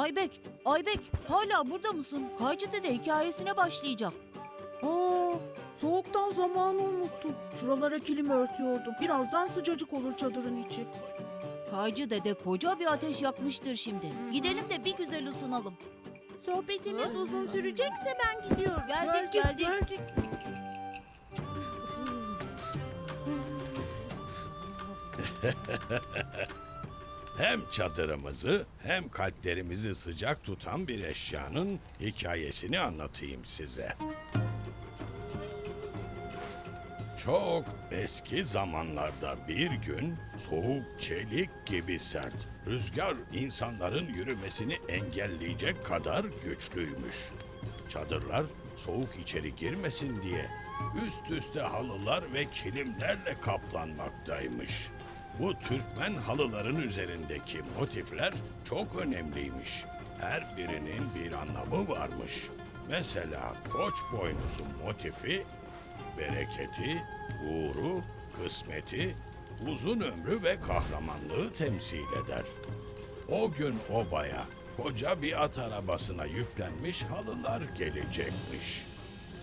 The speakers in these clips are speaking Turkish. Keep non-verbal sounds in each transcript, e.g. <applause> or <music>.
Aybek, Aybek hala burada mısın? Kaycı dede hikayesine başlayacak. Aa, soğuktan zamanı unuttum. Şuralara kilim örtüyordum. Birazdan sıcacık olur çadırın içi. Kaycı dede koca bir ateş yakmıştır şimdi. Gidelim de bir güzel ısınalım. Sohbetimiz uzun sürecekse ben gidiyorum. Geldik, geldik. geldik. <laughs> Hem çadırımızı hem kalplerimizi sıcak tutan bir eşyanın hikayesini anlatayım size. Çok eski zamanlarda bir gün soğuk çelik gibi sert, rüzgar insanların yürümesini engelleyecek kadar güçlüymüş. Çadırlar soğuk içeri girmesin diye üst üste halılar ve kilimlerle kaplanmaktaymış. Bu Türkmen halıların üzerindeki motifler çok önemliymiş. Her birinin bir anlamı varmış. Mesela koç boynuzu motifi bereketi, uğuru, kısmeti, uzun ömrü ve kahramanlığı temsil eder. O gün obaya koca bir at arabasına yüklenmiş halılar gelecekmiş.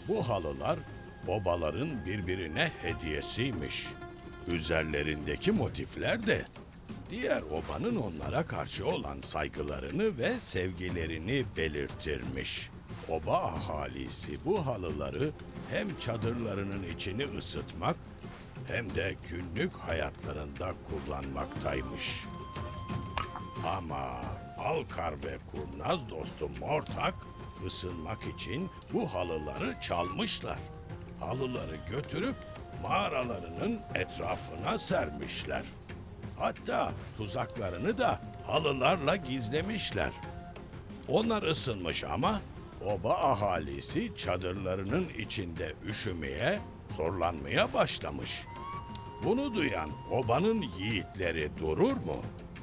Bu halılar obaların birbirine hediyesiymiş. Üzerlerindeki motifler de diğer obanın onlara karşı olan saygılarını ve sevgilerini belirtirmiş. Oba ahalisi bu halıları hem çadırlarının içini ısıtmak hem de günlük hayatlarında kullanmaktaymış. Ama Alkar ve kurnaz dostu Mortak ısınmak için bu halıları çalmışlar. Halıları götürüp mağaralarının etrafına sermişler. Hatta tuzaklarını da halılarla gizlemişler. Onlar ısınmış ama oba ahalisi çadırlarının içinde üşümeye, zorlanmaya başlamış. Bunu duyan obanın yiğitleri durur mu?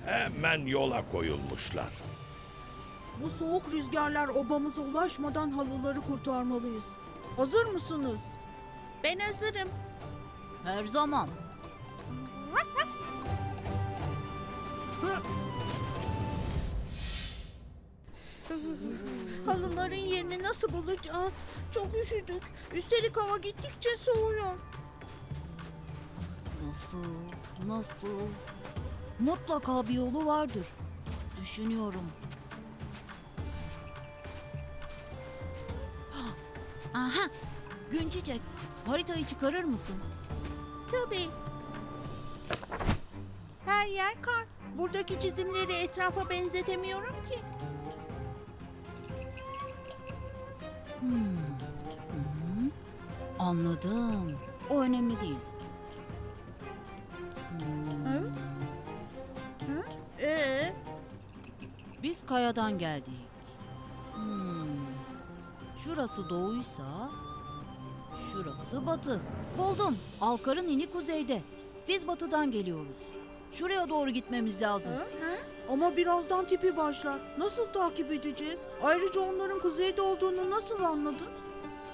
Hemen yola koyulmuşlar. Bu soğuk rüzgarlar obamıza ulaşmadan halıları kurtarmalıyız. Hazır mısınız? Ben hazırım. Her zaman. Halıların yerini nasıl bulacağız? Çok üşüdük. Üstelik hava gittikçe soğuyor. Nasıl, nasıl? Mutlaka bir yolu vardır. Düşünüyorum. <gasps> Aha! Gün çiçek, haritayı çıkarır mısın? Tabii. Her yer kar. Buradaki çizimleri etrafa benzetemiyorum ki. Anladım. O önemli değil. Ee, Biz kayadan geldik. Hmm. Şurası doğuysa, şurası batı. Buldum. Alkar'ın ini kuzeyde. Biz batıdan geliyoruz. Şuraya doğru gitmemiz lazım. ama birazdan tipi başlar. Nasıl takip edeceğiz? Ayrıca onların kuzeyde olduğunu nasıl anladın?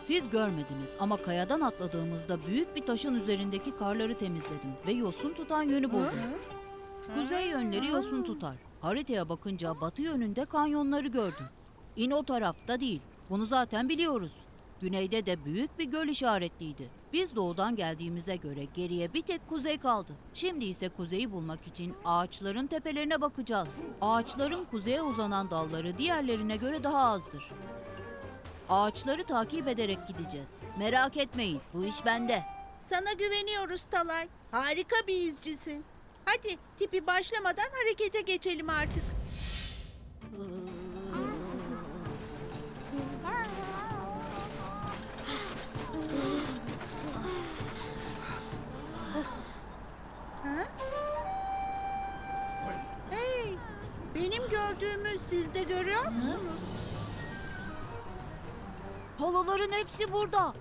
Siz görmediniz ama kayadan atladığımızda büyük bir taşın üzerindeki karları temizledim ve yosun tutan yönü buldum. Kuzey yönleri yosun tutar. Haritaya bakınca batı yönünde kanyonları gördüm. İn o tarafta değil. Bunu zaten biliyoruz. Güneyde de büyük bir göl işaretliydi. Biz doğudan geldiğimize göre geriye bir tek kuzey kaldı. Şimdi ise kuzeyi bulmak için ağaçların tepelerine bakacağız. Ağaçların kuzeye uzanan dalları diğerlerine göre daha azdır. Ağaçları takip ederek gideceğiz. Merak etmeyin, bu iş bende. Sana güveniyoruz Talay. Harika bir izcisin. Hadi tipi başlamadan harekete geçelim artık. Ha? Gördüğümü siz de görüyor musunuz? Halıların hepsi burada.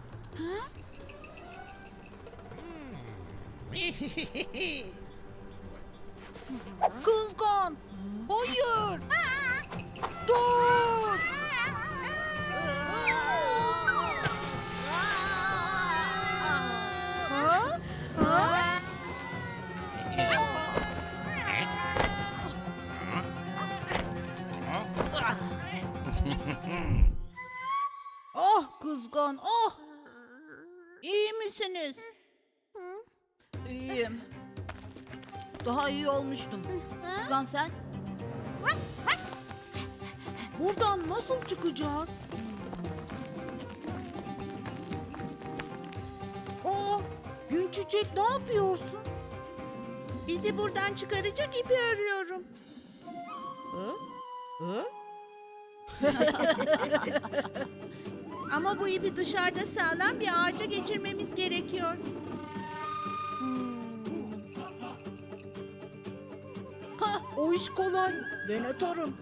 Kızgın! Hayır! Dur! Kızgın. Oh İyi misiniz? İyiyim. Daha iyi olmuştum. Kızgan sen? buradan nasıl çıkacağız? Aa gün çiçek ne yapıyorsun? Bizi buradan çıkaracak ipi arıyorum. <laughs> Ama bu ipi dışarıda sağlam bir ağaca geçirmemiz gerekiyor. Hah o iş kolay. Ben atarım.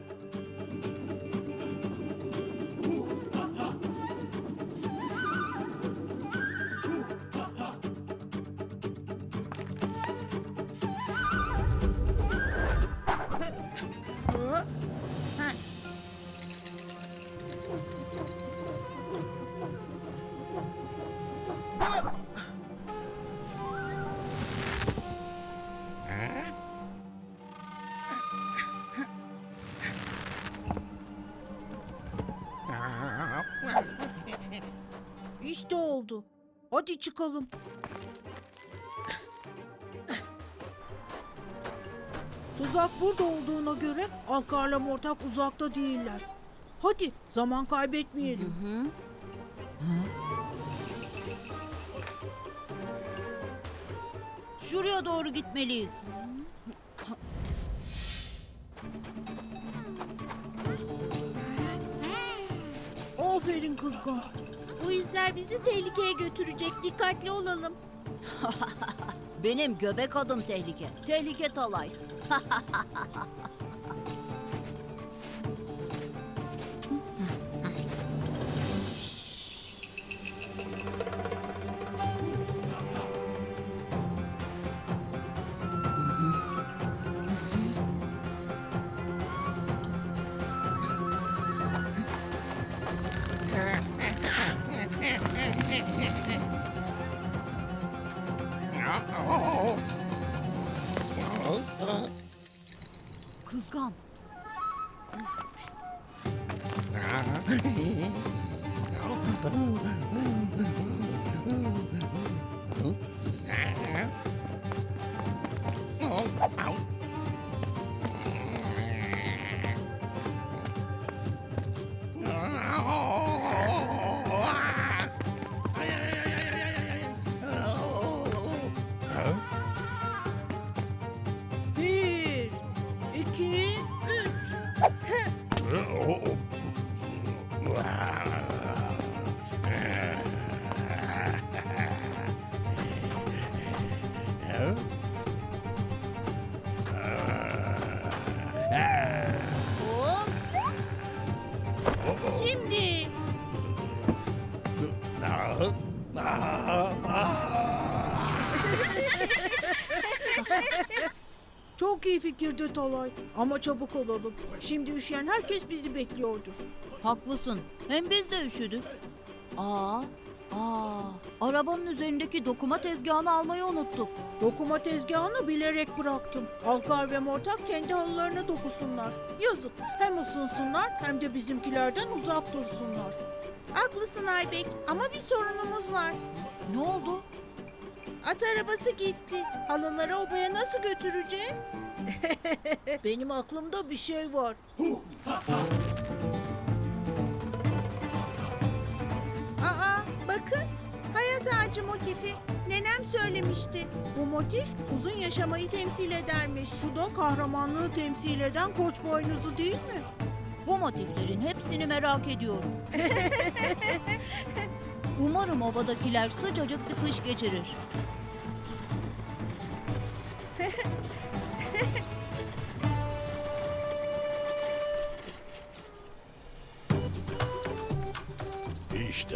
İşte oldu. Hadi çıkalım. Tuzak burada olduğuna göre Alkar'la Mortak uzakta değiller. Hadi zaman kaybetmeyelim. Şuraya doğru gitmeliyiz. Aferin kızgın. Bu izler bizi tehlikeye götürecek. Dikkatli olalım. <laughs> Benim göbek adım tehlike. Tehlike talay. <laughs> Huh? Çok iyi fikirdi Talay. Ama çabuk olalım. Şimdi üşüyen herkes bizi bekliyordur. Haklısın. Hem biz de üşüdük. Aa, aa. Arabanın üzerindeki dokuma tezgahını almayı unuttuk. Dokuma tezgahını bilerek bıraktım. Alkar ve Mortak kendi halılarına dokusunlar. Yazık. Hem ısınsınlar hem de bizimkilerden uzak dursunlar. Haklısın Aybek ama bir sorunumuz var. Ne oldu? At arabası gitti. Halıları obaya nasıl götüreceğiz? <laughs> Benim aklımda bir şey var. Aa bakın hayat ağacı motifi. Nenem söylemişti. Bu motif uzun yaşamayı temsil edermiş. Şu da kahramanlığı temsil eden koç boynuzu değil mi? Bu motiflerin hepsini merak ediyorum. <laughs> Umarım obadakiler sıcacık bir kış geçirir. <laughs>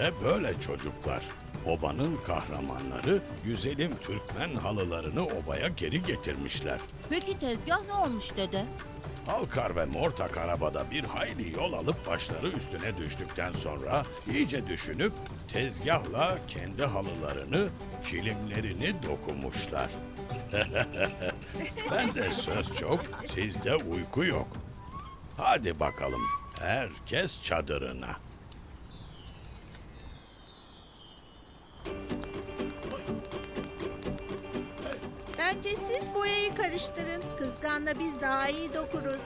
İşte böyle çocuklar. Obanın kahramanları güzelim Türkmen halılarını obaya geri getirmişler. Peki tezgah ne olmuş dede? Alkar ve Mortak arabada bir hayli yol alıp başları üstüne düştükten sonra iyice düşünüp tezgahla kendi halılarını, kilimlerini dokumuşlar. <laughs> ben de söz çok, sizde uyku yok. Hadi bakalım, herkes çadırına. Siz boyayı karıştırın. Kızganla biz daha iyi dokuruz.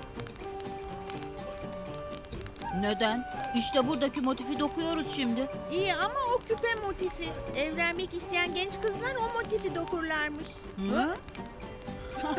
Neden? İşte buradaki motifi dokuyoruz şimdi. İyi ama o küpe motifi. Evlenmek isteyen genç kızlar o motifi dokurlarmış. Hı? <laughs>